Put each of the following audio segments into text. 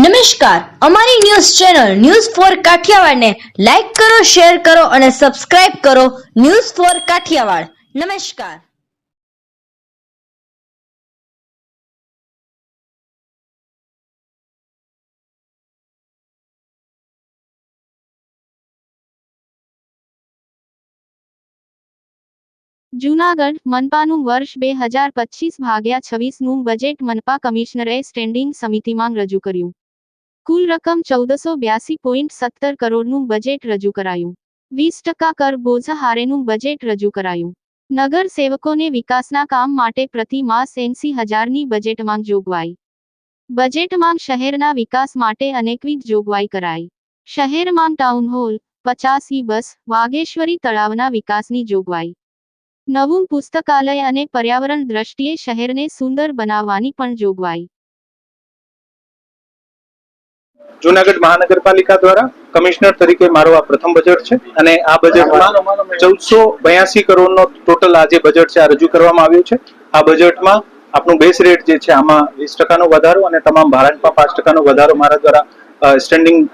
નમસ્કાર. અમારી news channel news four કાઠિયાવાડને લાઈક કરો, શેર કરો અને સબસ્ક્રાઇબ કરો ન્યૂઝ ફોર કાઠિયાવાડ. નમસ્કાર. જૂનાગઢ મનપાનું વર્ષ બે હજાર પચીસ ભાગ્યા છવ્વીસનું બજેટ મનપા કમિશનરે સ્ટેન્ડિંગ સમિતિમાં રજૂ કર્યું. કુલ રકમ ચૌદસો બ્યાસી પોઈન્ટ સત્તર કરોડનું બજેટ રજૂ કરાયું. વીસ ટકા કર બોજા હારેનું બજેટ રજૂ કરાયું. નગર સેવકોને વિકાસના કામ માટે પ્રતિ માસ એંસી હજારની બજેટમાં જોગવાઈ. બજેટમાં શહેરના વિકાસ માટે અનેકવિધ જોગવાઈ કરાઈ. શહેરમાં ટાઉન હોલ, પચાસ બસ વાગેશ્વરી તળાવના વિકાસની જોગવાઈ. નવું પુસ્તકાલય અને પર્યાવરણ દ્રષ્ટિએ શહેરને સુંદર બનાવવાની પણ જોગવાઈ. જુનાગઢ મહાનગરપાલિકા દ્વારા કમિશનર તરીકે મારો આ પ્રથમ બજેટ છે અને આ બજેટમાં ચૌદસો બયાસી કરોડનો ટોટલ આ જે બજેટ છે, આ રજૂ કરવામાં આવ્યું છે. આ બજેટમાં આપણું બેસ રેટ જે છે, આમાં વીસ ટકાનો વધારો અને તમામ ભાડાંતમાં પાંચ ટકાનો વધારો મારા દ્વારા સ્ટેન્ડિંગ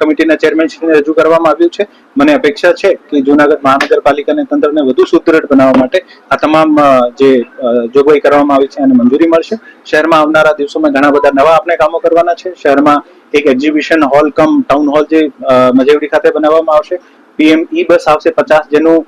કમિટીના ચેરમેનશ્રીને રજૂ કરવામાં આવ્યું છે. મને અપેક્ષા છે કે જુનાગઢ મહાનગરપાલિકાને તંત્રને વધુ સુદૃઢ બનાવવા માટે આ તમામ જે જોગવાઈ કરવામાં આવી છે એને મંજૂરી મળશે. શહેરમાં આવનારા દિવસોમાં ઘણા બધા નવા આપણે કામો કરવાના છે. શહેરમાં એક exhibition hall cum town hall જે મજેવડી ખાતે બનાવવામાં આવશે. પીએમ ઈ બસ આવશે પચાસ જેનું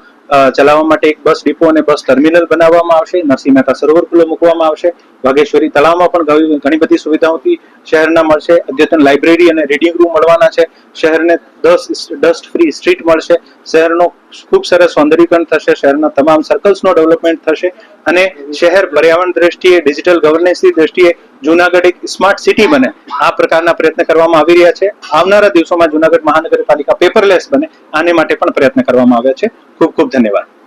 ચલાવવા માટે એક બસ ડિપો અને બસ ટર્મિનલ બનાવવામાં આવશે. નરસિંહ મહેતા સરોવર ખુલ્લો મૂકવામાં આવશે. વાઘેશ્વરી તળાવમાં પણ ઘણી- બધી સુવિધાઓથી શહેરના મળશે. અદ્યતન લાઇબ્રેરી અને રીડિંગ રૂમ મળવાના છે. શહેરને દસ ડસ્ટ ફ્રી સ્ટ્રીટ મળશે. શહેરનો ખૂબ સરસ સૌંદર્યીકરણ થશે. શહેરના તમામ સર્કલ્સનો ડેવલપમેન્ટ થશે. અને શહેર પર્યાવરણ દ્રષ્ટિએ ડિજિટલ ગવર્નન્સની દ્રષ્ટિએ જુનાગઢ એક સ્માર્ટ સિટી બને. આ પ્રકારના પ્રયત્ન કરવામાં આવી રહ્યા છે. આવનારા દિવસોમાં જુનાગઢ મહાનગરપાલિકા પેપરલેસ બને. આને માટે પણ પ્રયત્ન કરવામાં આવ્યા છે. ખૂબ ખૂબ ધન્યવાદ.